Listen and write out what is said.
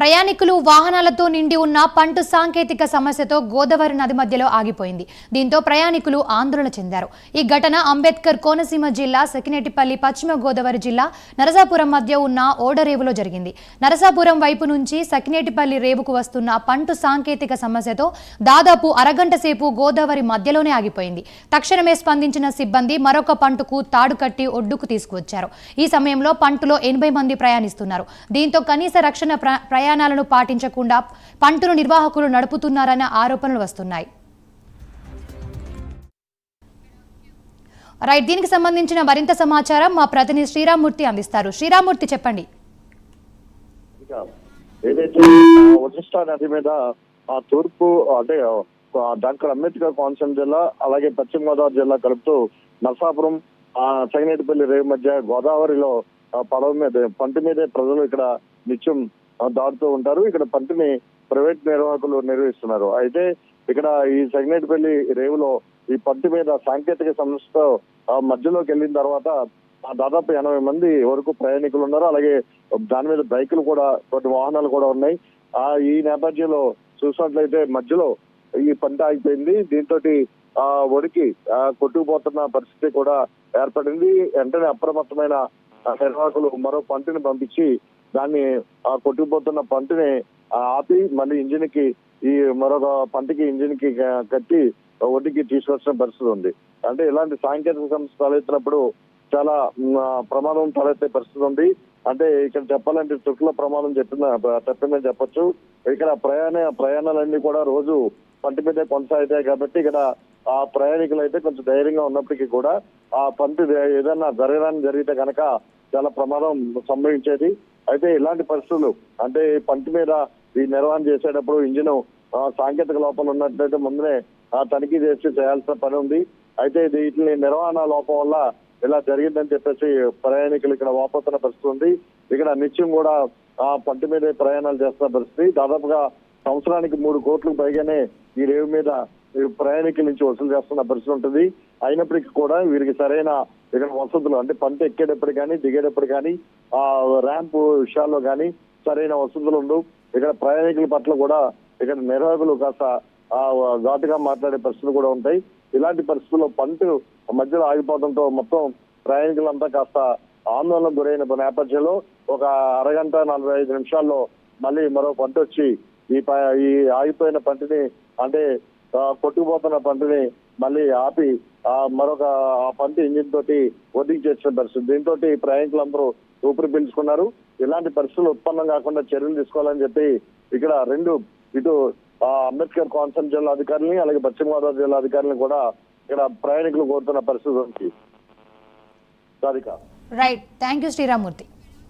ప్రయాణికులు వాహనాలతో నిండి ఉన్న పంటు సాంకేతిక సమస్యతో గోదావరి నది మధ్యలో ఆగిపోయింది. దీంతో ప్రయాణికులు ఆందోళన చెందారు. ఈ ఘటన అంబేద్కర్ కోనసీమ జిల్లా సకినేటిపల్లి పశ్చిమ గోదావరి జిల్లా నరసాపురం మధ్య ఉన్న ఓడరేవులో జరిగింది. నరసాపురం వైపు నుంచి సకినేటిపల్లి రేవుకు వస్తున్న పంటు సాంకేతిక సమస్యతో దాదాపు అరగంట సేపు గోదావరి మధ్యలోనే ఆగిపోయింది. తక్షణమే స్పందించిన సిబ్బంది మరొక పంటుకు తాడు కట్టి ఒడ్డుకు తీసుకువచ్చారు. ఈ సమయంలో పంటులో ఎనభై మంది ప్రయాణిస్తున్నారు. దీంతో కనీస రక్షణ ప్ర- ప్రయాణాలను పాటించకుండా పంటను నిర్వాహకులు నడుపుతున్నారన్న ఆరోపణలు వస్తున్నాయి. రైట్ దీనికి సంబంధించిన మరింత సమాచారం మా ప్రతినిధి శ్రీరామ్మూర్తి అందిస్తారు. శ్రీరామ్మూర్తి చెప్పండి. ఏదైతే నది మీద ఆ తూర్పు అంటే ఆ డాక్టర్ అంబేద్కర్ కోనసీమ జిల్లా అలాగే పశ్చిమ గోదావరి జిల్లా కలుపుతూ నర్సాపురం ఆ సైనేటిపల్లి రేవు మధ్య గోదావరిలో పడవ మీద పంట మీదే ప్రజలు ఇక్కడ నిత్యం దాడుతూ దాటుతూ ఉంటారు. ఇక్కడ పంటిని ప్రైవేట్ నిర్వాహకులు నిర్వహిస్తున్నారు. అయితే ఇక్కడ ఈ సగ్నేటిపల్లి రేవులో ఈ పంటి మీద సాంకేతిక సంస్థ ఆ, మధ్యలోకి వెళ్ళిన తర్వాత దాదాపు ఎనభై మంది వరకు ప్రయాణికులు ఉన్నారు. అలాగే దాని మీద బైకులు కూడా కొన్ని వాహనాలు కూడా ఉన్నాయి. ఆ ఈ నేపథ్యంలో చూసినట్లయితే మధ్యలో ఈ పంట ఆగిపోయింది. దీంతో ఆ ఒడికి ఆ కొట్టుకుపోతున్న పరిస్థితి కూడా ఏర్పడింది. వెంటనే అప్రమత్తమైన నిర్వాహకులు మరో పంటని పంపించి దాన్ని ఆ కొట్టుకుపోతున్న పంటని ఆపి మళ్ళీ ఇంజిన్కి ఈ మరొక పంటకి ఇంజిన్కి కట్టి ఒడ్డుకి తీసుకొచ్చిన పరిస్థితి ఉంది. అంటే ఇలాంటి సాంకేతిక సంస్థ తలెత్తినప్పుడు చాలా ప్రమాదం తలెత్తే పరిస్థితి ఉంది. అంటే ఇక్కడ చెప్పాలంటే తుట్ల ప్రమాదం చెప్పిన తప్పిందని చెప్పొచ్చు. ఇక్కడ ప్రయాణ ప్రయాణాలన్నీ కూడా రోజు పంట మీద కొనసాగుతాయి కాబట్టి ఇక్కడ ఆ ప్రయాణికులు అయితే కొంచెం ధైర్యంగా ఉన్నప్పటికీ కూడా ఆ పంట ఏదైనా జరగడానికి జరిగితే కనుక చాలా ప్రమాదం సంభవించేది. అయితే ఇలాంటి పరిస్థితులు అంటే పంటి పంట మీద ఈ నిర్వహణ చేసేటప్పుడు ఇంజిన్ సాంకేతిక లోపం ఉన్నట్లయితే ముందునే తనిఖీ చేసి చేయాల్సిన పని ఉంది. అయితే ఇది వీటిని నిర్వహణ లోపం వల్ల ఇలా జరిగిందని చెప్పేసి ప్రయాణికులు ఇక్కడ వాపోతున్న పరిస్థితి ఉంది. ఇక్కడ నిత్యం కూడా ఆ పంట మీద ప్రయాణాలు చేస్తున్న పరిస్థితి. దాదాపుగా సంవత్సరానికి మూడు కోట్లకు పైగానే ఈ రేవు మీద ప్రయాణికుల నుంచి వసూలు చేస్తున్న పరిస్థితి ఉంటుంది. అయినప్పటికీ కూడా వీరికి సరైన ఇక్కడ వసతులు అంటే పంట ఎక్కేటప్పుడు కానీ దిగేటప్పుడు కానీ ఆ ర్యాంప్ విషయాల్లో కానీ సరైన వసతులు ఉండవు ఇక్కడ ప్రయాణికుల పట్ల కూడా ఇక్కడ నిర్వాహకులు కాస్త ఆ ఘాటుగా మాట్లాడే పరిస్థితులు కూడా ఉంటాయి. ఇలాంటి పరిస్థితుల్లో పంట మధ్యలో ఆగిపోవడంతో మొత్తం ప్రయాణికులంతా కాస్త ఆందోళన గురైన నేపథ్యంలో ఒక అరగంట నలభై ఐదు నిమిషాల్లో మళ్ళీ మరో పంట వచ్చి ఈ ప- ఈ ఆగిపోయిన పంటని అంటే కొట్టుకుపోతున్న పంటని మళ్ళీ ఆపి ఆ మరొక ఆ పంట ఇంజిన్ తోటి ఒడ్డుకి చేసిన పరిస్థితి. దీంతో ప్రయాణికులందరూ ఊపిరి పీల్చుకున్నారు. ఇలాంటి పరిస్థితులు ఉత్పన్నం కాకుండా చర్యలు తీసుకోవాలని చెప్పి ఇక్కడ రెండు ఇటు అంబేద్కర్ కోనసీమ జిల్లా అధికారులని అలాగే పశ్చిమ గోదావరి జిల్లా అధికారులను కూడా ఇక్కడ ప్రయాణికులు కోరుతున్న పరిస్థితి ఉంది. Sadhika right thank you Sriramurthy